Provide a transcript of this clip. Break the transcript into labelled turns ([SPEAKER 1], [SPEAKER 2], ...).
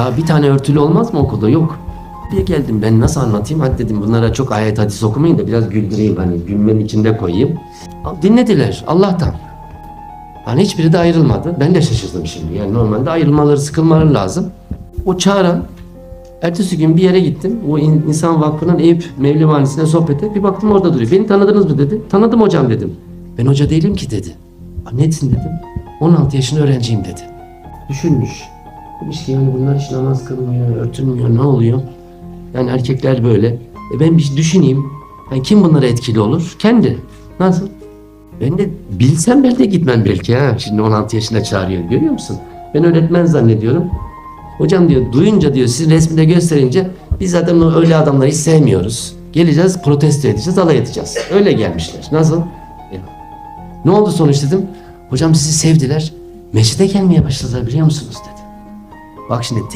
[SPEAKER 1] Ya bir tane örtülü olmaz mı okulda? Yok. Bir geldim ben nasıl anlatayım? Hadi dedim bunlara çok ayet hadis okumayın da biraz güldüreyim hani gülmenin içinde koyayım. Dinlediler Allah'tan. Hani hiçbiri de ayrılmadı. Ben de şaşırdım şimdi. Yani normalde ayrılmaları, sıkılmaları lazım. O çağıran Ertesi gün bir yere gittim. O İn- İnsan Vakfı'nın Eyüp Mevlivanesi'ne sohbete. Bir baktım orada duruyor. Beni tanıdınız mı dedi. Tanıdım hocam dedim. Ben hoca değilim ki dedi. "Aa, Nesin dedim. 16 yaşında öğrenciyim dedi. Düşünmüş. Demiş ki yani bunlar hiç namaz kılmıyor, örtünmüyor, ne oluyor? Yani erkekler böyle. E ben bir düşüneyim. Yani kim bunlara etkili olur? Kendi. Nasıl? Ben de bilsem ben de gitmem belki ha. Şimdi 16 yaşında çağırıyor. Görüyor musun? Ben öğretmen zannediyorum. Hocam diyor duyunca diyor sizin resminde gösterince biz zaten öyle adamları hiç sevmiyoruz. Geleceğiz protesto edeceğiz alay edeceğiz. Öyle gelmişler. Nasıl? Ya. Ne oldu sonuç dedim. Hocam sizi sevdiler. Mescide gelmeye başladılar biliyor musunuz dedi. Bak şimdi